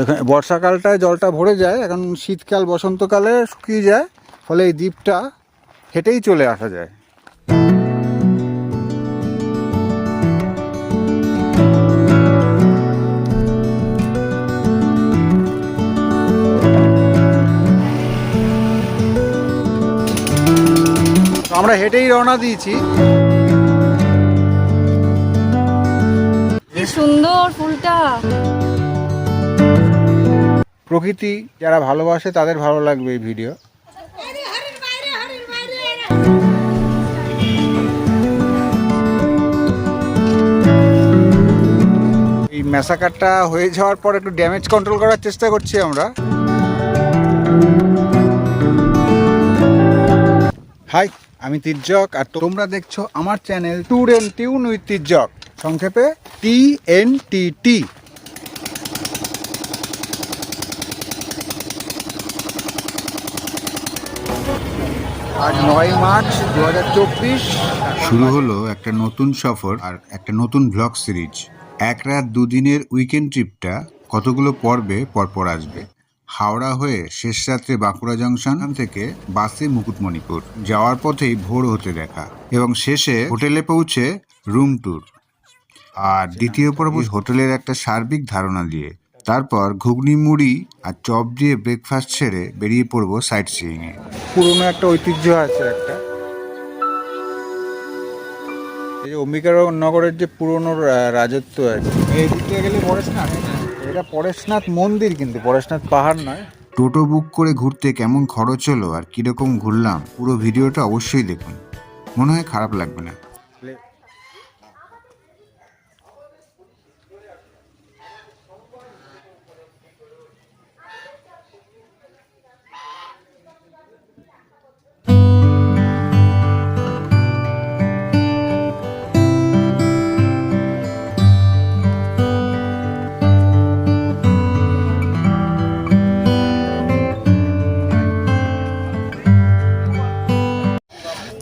এখানে বর্ষাকালটায় জলটা ভরে যায়, এখন শীতকাল, বসন্তকালে শুকিয়ে যায়, ফলে এই দ্বীপটা হেঁটেই চলে আসা যায়। আমরা হেঁটেই রওনা দিয়েছি। সুন্দর ফুলটা। প্রকৃতি যারা ভালোবাসে তাদের ভালো লাগবে এই ভিডিও। এই ম্যাসাকারটা হয়ে যাওয়ার পর একটু ড্যামেজ কন্ট্রোল করার চেষ্টা করছি আমরা। হাই আমি তির্যক, আর তোমরা দেখছ আমার channel tour and tune with Tiryak. সংক্ষেপে টি এন টি টি আজ নয় মার্চ দু হাজার চব্বিশ। শুরু হলো একটা নতুন সফর আর একটা নতুন ব্লগ সিরিজ এক রাত দুদিনের উইকেন্ড ট্রিপটা কতগুলো পর্বে পরপর আসবে। হাওড়া হয়ে শেষ রাত্রে বাঁকুড়া জংশন থেকে বাসে মুকুটমণিপুর। যাওয়ার পথেই ভোর হতে দেখা এবং শেষে হোটেলে পৌঁছে রুম ট্যুর আর দ্বিতীয় পর্ব হোটেলের একটা সার্বিক ধারণা দিয়ে। তারপর ঘুগনি মুড়ি আর চপ দিয়ে ব্রেকফাস্ট সেরে বেরিয়ে পড়ব সাইট সিইংয়ে পুরনো একটা ঐতিহ্য আছে একটা। এই যে অম্বিকার নগরের যে পুরনো রাজত্ব আছে। এই দিক গেলে পরেশনাথ এটা পরেশনাথ মন্দির কিন্তু পরেশনাথ পাহাড় নয়। টোটো বুক করে ঘুরতে কেমন খরচ হলো আর কীরকম ঘুরলাম পুরো ভিডিওটা অবশ্যই দেখুন। মনে হয় খারাপ লাগবে না।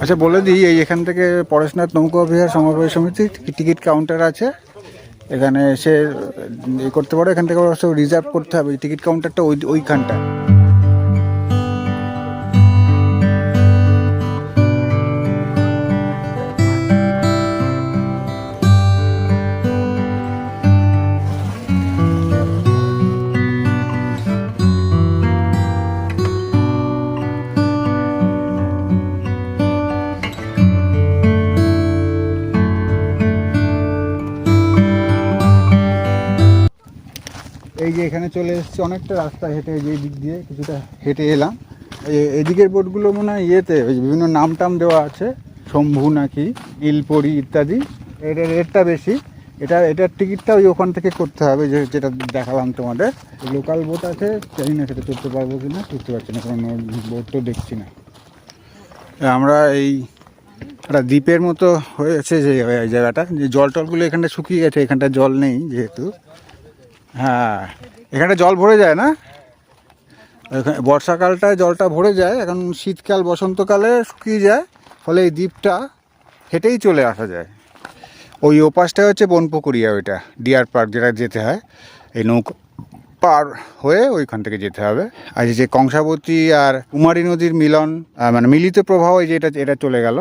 আচ্ছা বলে দিই, এই এখান থেকে পড়াশোনার নৌকা বিহার সমবায় সমিতি টিকিট কাউন্টার আছে। এখানে এসে করতে পারো। এখান থেকে অবশ্য রিজার্ভ করতে হবে। টিকিট কাউন্টারটা ওই ওইখানটা এখানে চলে এসেছি অনেকটা রাস্তা হেঁটে এই যে দিক দিয়ে কিছুটা হেঁটে এলাম। এদিকের বোটগুলো মনে হয় ইয়েতে বিভিন্ন নাম টাম দেওয়া আছে, শম্ভু নাকি, নীলপরি ইত্যাদি। এটার রেটটা বেশি। এটা, এটার টিকিটটা ওই ওখান থেকে করতে হবে, যে, যেটা দেখালাম তোমাদের। লোকাল বোট আছে, জানি না সেটা চড়তে পারব কি না চড়তে পারছি না কোনো বোট তো দেখছি না। আমরা এই একটা দ্বীপের মতো হয়েছে যে জায়গাটা। যে জল টলগুলো এখানটা শুকিয়ে গেছে, এখানটা জল নেই যেহেতু। হ্যাঁ। এখানে জল ভরে যায় না? এখানে বর্ষাকালটায় জলটা ভরে যায়, এখন শীতকাল, বসন্তকালে শুকিয়ে যায়, ফলে এই দ্বীপটা হেঁটেই চলে আসা যায়। ওই ওপাশটা হচ্ছে বনপুকুরিয়া ওইটা, ডিয়ার পার্ক যেটা যেতে হয়। এই নৌকো পার হয়ে ওইখান থেকে যেতে হবে। আর যে কংসাবতী আর কুমারী নদীর মিলন মানে মিলিত প্রবাহ, এই যে এটা এটা চলে গেল।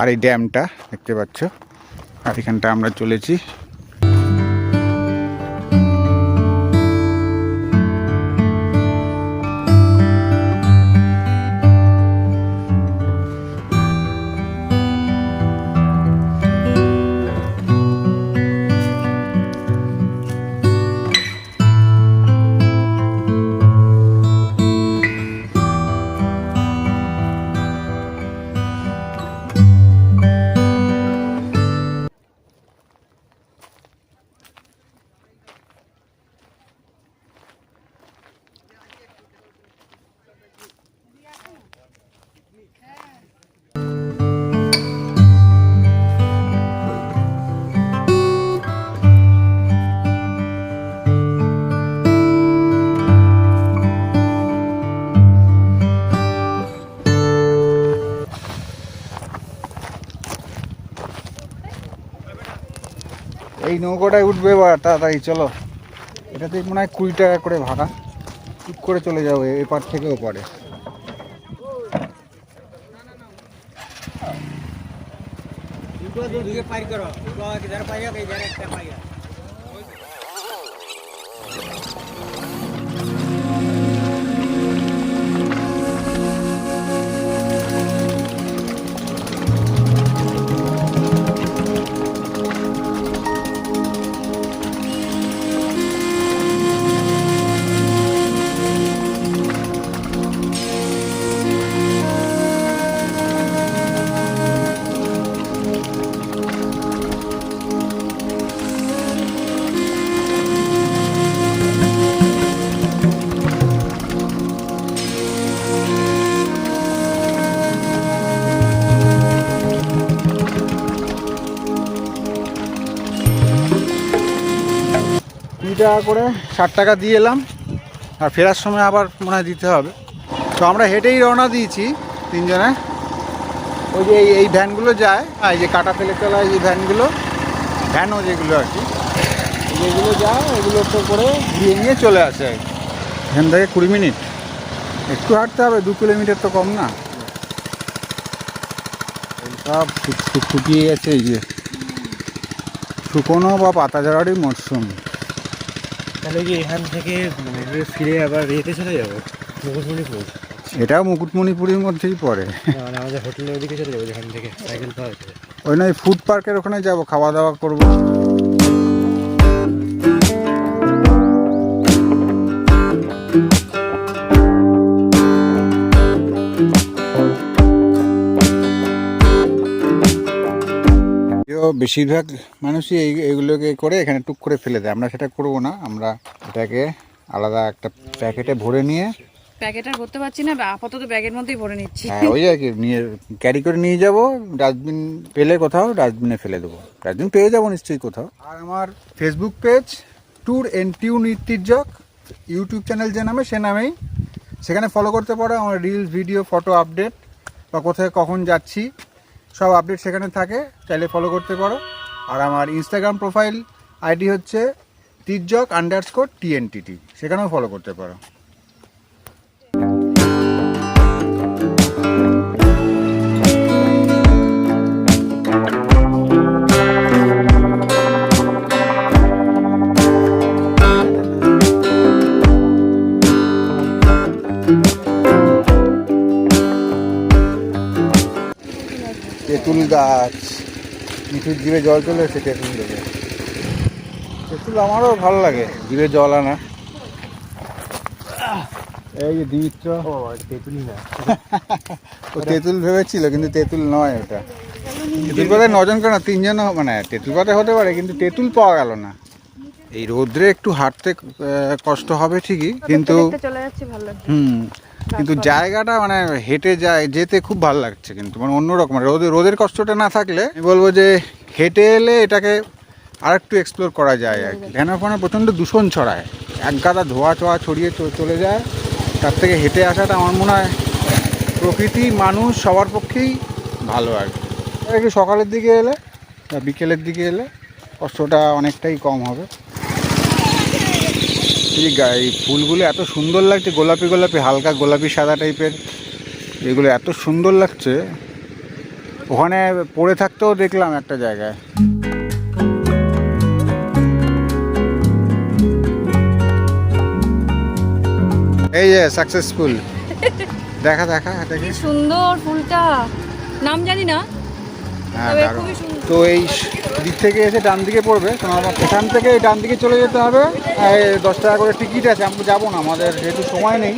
আর এই ড্যামটা দেখতে পাচ্ছ। আর এখানটা আমরা চলেছি। নৌকোটায় উঠবে বা তাড়াতাড়ি, চলো। এটাতে মনে হয় কুড়ি টাকা করে ভাড়া। ঠিক করে চলে যাব এপার থেকে ওপারে। কুড়ি টাকা করে ষাট টাকা দিয়ে এলাম, আর ফেরার সময় আবার মনে হয় দিতে হবে। তো আমরা হেঁটেই রওনা দিয়েছি তিনজনে। ওই যে এই- ভ্যানগুলো যায় আর এই যে কাটা ফেলে চলা এই ভ্যানগুলো, ভ্যানও যেগুলো আর কি, যেগুলো যায়, এগুলো তো করে ঘুরিয়ে নিয়ে চলে আসে আর কি। এখান থেকে কুড়ি মিনিট। একটু হাঁটতে হবে, দু কিলোমিটার তো কম না। সব শুক- শুক- শুকিয়ে গেছে এই যে। শুকনো বা পাতা ঝরারই মরশুম। তাহলে কি এখান থেকে মানে ফিরে আবার ইয়েতে চলে যাব? মুকুটমণিপুর? এটাও মুকুটমণিপুরের মধ্যেই পড়ে। মানে আমাদের হোটেলের ওদিকে চলে যাব যেখান থেকে সাইকেল পাওয়া যাবে ওই নয় ফুড পার্কের ওখানে যাব খাওয়া দাওয়া করব। বেশিরভাগ মানুষই এই এগুলোকে করে এখানে টুক করে ফেলে দেয়। আমরা সেটা করব না। আমরা এটাকে আলাদা একটা প্যাকেটে ভরে নিয়ে প্যাকেট আর ভরতে পারছি না আপাতত ব্যাগের মধ্যেই ভরে নিচ্ছি। হ্যাঁ ওই আর কি নিয়ে ক্যারি করে নিয়ে যাব ডাস্টবিন পেলে কোথাও ডাস্টবিনে ফেলে দেবো। ডাস্টবিন পেয়ে যাব নিশ্চয়ই কোথাও। আর আমার ফেসবুক পেজ ট্যুর এন্ড টিউ নির্তির্যক ইউটিউব চ্যানেল যে নামে সে নামেই। সেখানে ফলো করতে পারো আমার রিলস ভিডিও ফটো আপডেট বা কোথায় কখন যাচ্ছি। সব আপডেট সেখানে থাকে, চাইলে ফলো করতে পারো। আর আমার ইনস্টাগ্রাম প্রোফাইল আইডি হচ্ছে তির্যক আন্ডারস্কোর টিএনটিটি সেখানেও ফলো করতে পারো। তেঁতুল গাছ মিঠুর জিভে জল চলে এসেছে তেঁতুল দেখে তেঁতুল আমারও ভালো লাগে জিভে জল আনা। এই যে দিমিত্র ও না। ও তেঁতুল ভেবেছিল কিন্তু তেঁতুল নয় ওটা। তেঁতুল পাতায় নজন কেন তিনজন মানে তেঁতুল পাতায় হতে পারে কিন্তু তেঁতুল পাওয়া গেল না। এই রোদ্রে একটু হাঁটতে কষ্ট হবে ঠিকই কিন্তু চলে যাচ্ছে ভালো হুম কিন্তু জায়গাটা মানে হেঁটে যায় যেতে খুব ভালো লাগছে কিন্তু মানে অন্যরকম রোদে রোদের কষ্টটা না থাকলে আমি বলব যে হেঁটে এলে এটাকে আর একটু এক্সপ্লোর করা যায় আর কি। ওখানে প্রচণ্ড দূষণ ছড়ায় এক গাদা ধোয়া ছোয়া ছড়িয়ে চলে যায় তার থেকে হেঁটে আসাটা আমার মনে হয় প্রকৃতি মানুষ সবার পক্ষেই ভালো আর কি। একটু সকালের দিকে এলে বা বিকেলের দিকে এলে কষ্টটা অনেকটাই কম হবে। এই ফুলগুলো এত সুন্দর লাগছে, গোলাপি গোলাপি, হালকা গোলাপি সাদা টাইপের। এগুলো এত সুন্দর লাগছে। ওখানে পড়ে থাকতেও দেখলাম একটা জায়গায়। এই যে সাকসেসফুল দেখা দেখা, দেখি। সুন্দর ফুলটা। নাম জানি না। হ্যাঁ। তো এই দিক থেকে এসে ডান দিকে পড়বে এখান থেকে ডান দিকে চলে যেতে হবে। দশ টাকা করে টিকিট আছে আমরা যাব না আমাদের যেহেতু সময় নেই।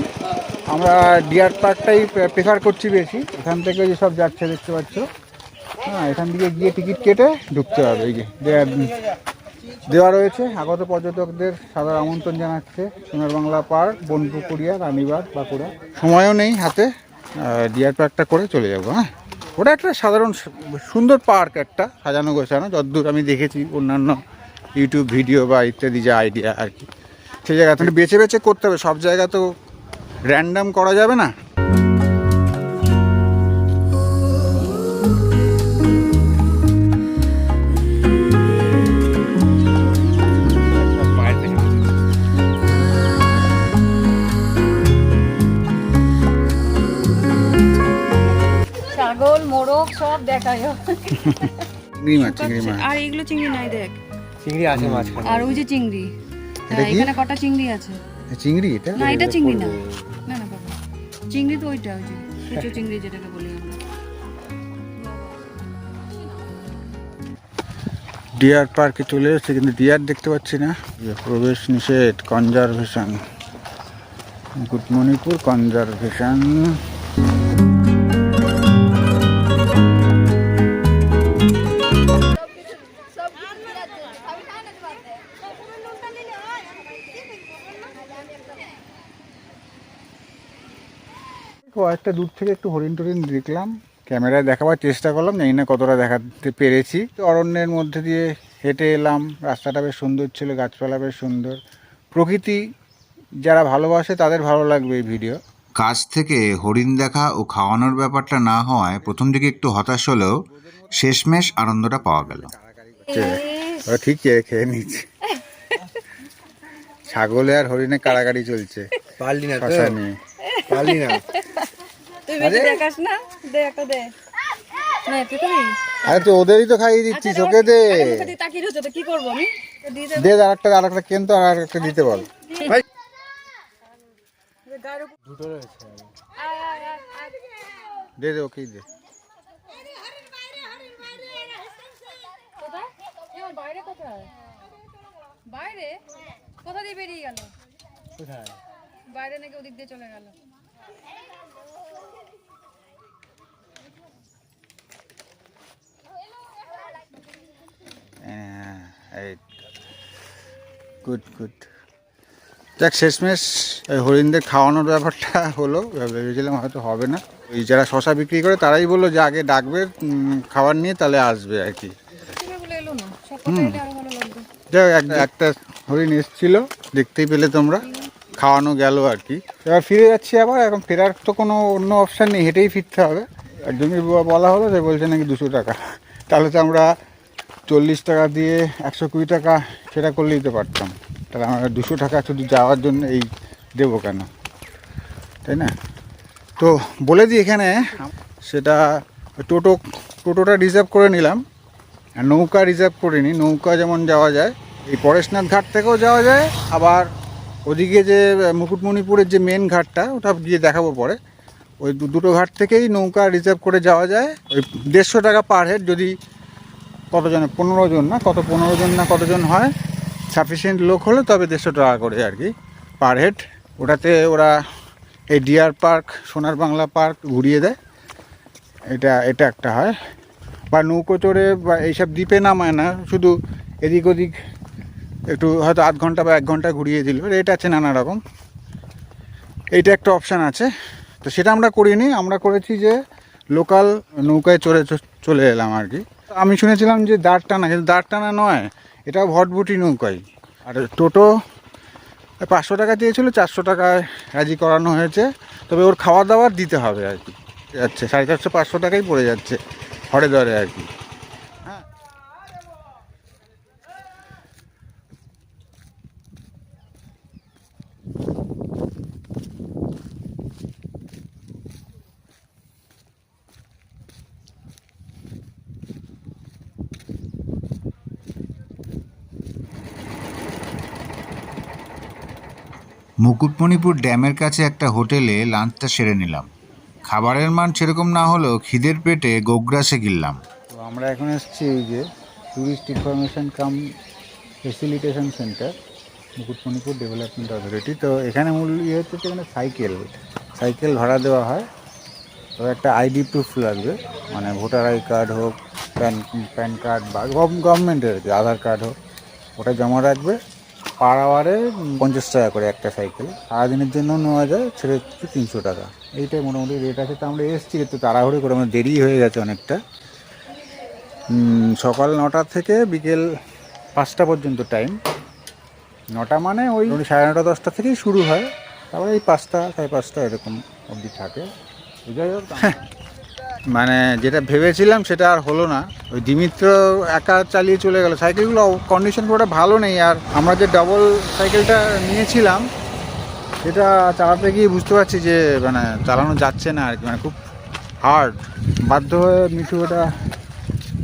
আমরা ডিয়ার পার্কটাই প্রেফার করছি বেশি। এখান থেকে যে সব যাচ্ছে দেখতে পাচ্ছ। হ্যাঁ এখান থেকে গিয়ে টিকিট কেটে ঢুকতে হবে এই যে। দেওয়া রয়েছে। আগত পর্যটকদের সাদর আমন্ত্রণ জানাচ্ছে সোনার বাংলা পার্ক বনপুকুরিয়া রানীবাগ বাঁকুড়া। সময়ও নেই হাতে ডিয়ার পার্কটা করে চলে যাব হ্যাঁ। ওটা একটা সাধারণ সুন্দর পার্ক একটা, সাজানো গোছানো যতদূর আমি দেখেছি অন্যান্য ইউটিউব ভিডিও বা ইত্যাদি যে আইডিয়া আর কি। সেই জায়গা থেকে বেছে বেছে করতে হবে, সব জায়গা তো র্যান্ডাম করা যাবে না। চিংড়ি মাছ চিংড়ি মাছ। আর এগুলো চিংড়ি নাই দেখ। চিংড়ি আছে আর ওই যে চিংড়ি। এটা হ্যাঁ কি? এখানে কটা চিংড়ি আছে? চিংড়ি এটা? না এটা চিংড়ি না। না না বাবা। চিংড়ি তো ওইটা ওই যে চিংড়ি যেটাকে বলি আমরা। ডিয়ার পার্কে চলে এসেছে কিন্তু ডিয়ার দেখতে পাচ্ছি না। ইয়ে, প্রবেশ নিষেধ কনজারভেশন। Good Manipur conservation. কয়েকটা দূর থেকে একটু হরিণ টরিণ দেখলাম ক্যামেরায় দেখাবার চেষ্টা করলাম জানি না কতটা দেখাতে পেরেছি। অরণ্যের মধ্যে দিয়ে হেঁটে এলাম রাস্তাটা বেশ সুন্দর ছিল গাছপালা বেশ সুন্দর। প্রকৃতি যারা ভালোবাসে তাদের ভালো লাগবে এই ভিডিও। কাছ থেকে হরিণ দেখা ও খাওয়ানোর ব্যাপারটা না হওয়ায় প্রথম দিকে একটু হতাশ হলেও শেষমেশ আনন্দটা পাওয়া গেল। ঠিক খেয়ে খেয়ে নিচ্ছে। ছাগলে আর হরিণে কাড়াকাড়ি চলছে। পারলি না পারলি না। তুই বেশি দেখাস না? দে একটা দে। না তুই খাবি আরে তো ওদেরই তো খাইয়ে দিচ্ছি আচ্ছা, ওকে দে। আরে তাকিয়ে রয়েছে তো কি করব আমি? তো দে। কেন দিতে বল। দুটো রয়েছে। দে দে ওকেই দে। কোথায়? এ আমার বাইরে কোথায় বাইরে? কোথা দিয়ে বেরিয়ে গেল? কোথায়? বাইরে নাকি ওদিক দিয়ে চলে গেল হ্যাঁ, এই গুড গুড দেখ শেষমেশ এই হরিণদের খাওয়ানোর ব্যাপারটা হলো ভেবেছিলাম হয়তো হবে না। ওই যারা শশা বিক্রি করে তারাই বলল যে আগে ডাকবে খাবার নিয়ে তাহলে আসবে আর কি। হুম। যাই একটা হরিণ এসেছিল দেখতেই পেলে তোমরা। খাওয়ানো গেল আর কি। এবার ফিরে যাচ্ছি আবার এখন ফেরার তো কোনো অন্য অপশান নেই হেঁটেই ফিরতে হবে। একজনকে বলা হলো সে বলছে নাকি দুশো টাকা। তাহলে তো আমরা চল্লিশ টাকা দিয়ে একশো কুড়ি টাকা সেটা করলে দিতে পারতাম। তাহলে আমরা দুশো টাকা শুধু যাওয়ার জন্য এই দেবো কেন? তাই না? তো বলে দিই এখানে, সেটা টোটো, টোটোটা রিজার্ভ করে নিলাম। আর নৌকা রিজার্ভ করিনি নৌকা যেমন যাওয়া যায়, এই পরেশনাথ ঘাট থেকেও যাওয়া যায়। আবার ওদিকে যে, মুকুটমণিপুরের যে মেন ঘাটটা, ওটা গিয়ে দেখাবো পরে। ওই দুটো ঘাট থেকেই নৌকা রিজার্ভ করে যাওয়া যায়। ওই দেড়শো টাকা পার হেড যদি কতজন? পনেরো জন না? কত পনেরো জন না কতজন হয়? সাফিসিয়েন্ট লোক হলে তবে দেড়শো টাকা করে আর কি পার হেড ওটাতে ওরা এই ডিয়ার পার্ক সোনার বাংলা পার্ক ঘুরিয়ে দেয়। এটা এটা একটা হয়। বা নৌকো চড়ে বা এইসব দ্বীপে নামায় না, শুধু এদিক ওদিক একটু হয়তো আধ ঘণ্টা বা এক ঘণ্টা ঘুরিয়ে দিল। রেট আছে নানা রকম। এইটা একটা অপশান আছে। তো সেটা আমরা করিনি, আমরা করেছি যে লোকাল নৌকায় চড়ে, চলে এলাম আর কি। আমি শুনেছিলাম যে দাঁড় টানা কিন্তু দাঁড় টানা নয়, এটা ভটভুটি নৌকাই। আর টোটো পাঁচশো টাকা দিয়েছিল, চারশো টাকায় রাজি করানো হয়েছে। তবে ওর খাওয়া দাওয়ার দিতে হবে আর কি। যাচ্ছে, সাড়ে চারশো, পাঁচশো টাকাই পড়ে যাচ্ছে, হরে দরে আর কি। মুকুটমণিপুর ড্যামের কাছে একটা হোটেলে লাঞ্চটা সেরে নিলাম। খাবারের মান সেরকম না হলেও খিদের পেটে গোগ্রাসে গিললাম তো আমরা এখন এসেছি এই যে tourist information cum facilitation centre Mukutmanipur development authority তো এখানে মূল ইয়ে হচ্ছে এখানে সাইকেল সাইকেল ভাড়া দেওয়া হয়। তো একটা আইডি প্রুফ লাগবে মানে ভোটার আই কার্ড হোক, প্যান প্যান কার্ড বা গভর্নমেন্টের আধার কার্ড হোক, ওটা জমা রাখবে। পার আওয়ারে পঞ্চাশ টাকা করে একটা সাইকেল। সারাদিনের জন্য নেওয়া যায় ছেড়ে হচ্ছে তিনশো টাকা। এইটাই মোটামুটি রেট আছে। তো আমরা এসেছি একটু তাড়াহুড়ি করে আমার দেরি হয়ে গেছে অনেকটা। সকাল নটা থেকে বিকেল পাঁচটা পর্যন্ত টাইম নটা মানে ওই সাড়ে নটা দশটা থেকেই শুরু হয়। তারপরে এই পাঁচটা সাড়ে পাঁচটা এরকম অবধি থাকে। তো যাই হোক মানে যেটা ভেবেছিলাম সেটা আর হলো না। ওই দিমিত্র একা চালিয়ে চলে গেল। সাইকেলগুলো কন্ডিশন পুরোটা ভালো নেই আর আমরা যে ডবল সাইকেলটা নিয়েছিলাম, সেটা চালাতে গিয়ে বুঝতে পারছি যে মানে চালানো যাচ্ছে না আর কি। মানে খুব হার্ড বাধ্য হয়ে মিঠু ওটা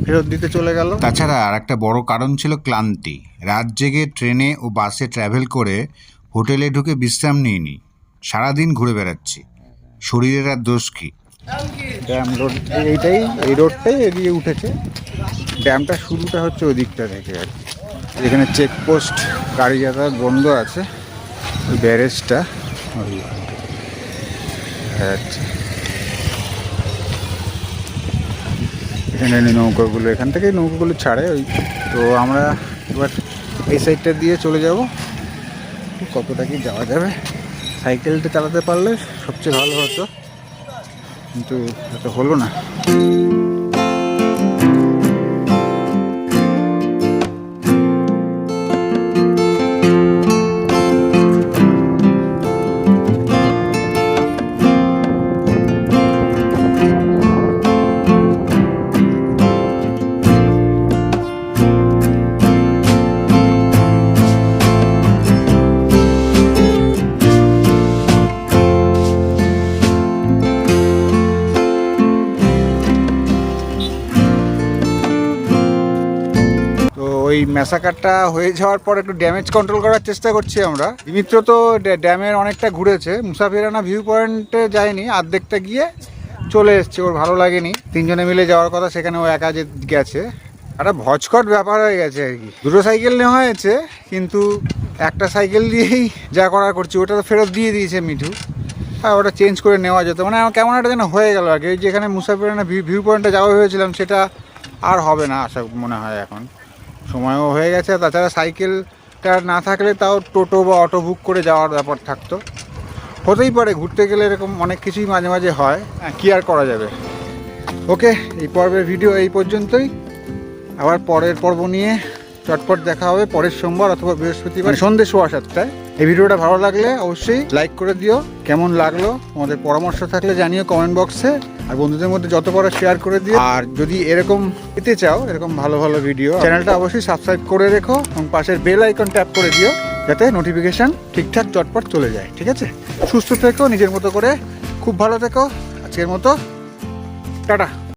ফেরত দিতে চলে গেল। তাছাড়া আর একটা বড় কারণ ছিল ক্লান্তি। রাত জেগে ট্রেনে ও বাসে ট্রাভেল করে হোটেলে ঢুকে বিশ্রাম নিইনি। সারাদিন ঘুরে বেড়াচ্ছি। শরীরের আর দোষ কি? ড্যাম রোড এইটাই, এই রোডটাই এগিয়ে উঠেছে। ড্যামটা শুরুটা হচ্ছে ওই দিকটা থেকে আর কি। এখানে চেকপোস্ট গাড়ি যাতায়াত বন্ধ আছে। ওই ব্যারেজটা ওই আচ্ছা এখানে নৌকাগুলো, এখান থেকেই নৌকাগুলো ছাড়ে ওই। তো আমরা এবার এই সাইডটা দিয়ে চলে যাব। কতটা কি যাওয়া যাবে? সাইকেলটা চালাতে পারলে সবচেয়ে ভালো হতো। কিন্তু এটা হলো না। ওই ম্যাসাকারটা হয়ে যাওয়ার পর একটু ড্যামেজ কন্ট্রোল করার চেষ্টা করছি আমরা। দিমিত্র তো ড্যা- ড্যামের অনেকটা ঘুরেছে। মুসাফিরানা ভিউ পয়েন্টে যায়নি, আর্ধেকটা গিয়ে চলে এসছে, ওর ভালো লাগেনি। তিনজনে মিলে যাওয়ার কথা, সেখানে ও একা যে গেছে। একটা ভজকট ব্যাপার হয়ে গেছে আর কি। দুটো সাইকেল নেওয়া হয়েছে, কিন্তু একটা সাইকেল দিয়েই যা করার করছি, ওটা তো ফেরত দিয়ে দিয়েছে মিঠু। হ্যাঁ ওটা চেঞ্জ করে নেওয়া যেত। মানে আমার কেমন একটা যেন হয়ে গেল আর কি। যেখানে মুসাফিরানা ভিউ পয়েন্টে যাওয়া হয়েছিলাম, সেটা আর হবে না, আশা, মনে হয় এখন। সময়ও হয়ে গেছে। তাছাড়া সাইকেলটা না থাকলে তাও টোটো বা অটো বুক করে যাওয়ার ব্যাপার থাকতো। হতেই পারে ঘুরতে গেলে এরকম অনেক কিছুই মাঝে মাঝে হয়। হ্যাঁ, কি আর করা যাবে? ওকে এই পর্বের ভিডিও এই পর্যন্তই। আবার পরের পর্ব নিয়ে চটপট দেখা হবে পরের সোমবার অথবা বৃহস্পতিবার সন্ধ্যে সোয়া সাতটায়। এই ভিডিওটা ভালো লাগলে অবশ্যই লাইক করে দিও। কেমন লাগল? আমাদের পরামর্শ থাকলে জানিও কমেন্ট বক্সে। আর বন্ধুদের মধ্যে যত পারো শেয়ার করে দিও। আর যদি এরকম পেতে চাও, এরকম ভালো ভালো ভিডিও চ্যানেলটা অবশ্যই সাবস্ক্রাইব করে রেখো এবং পাশের বেল আইকন ট্যাপ করে দিও, যাতে নোটিফিকেশান ঠিকঠাক চটপট চলে যায়, ঠিক আছে? সুস্থ থেকো, নিজের মতো করে। খুব ভালো থেকো। আজকের মতো, টাটা।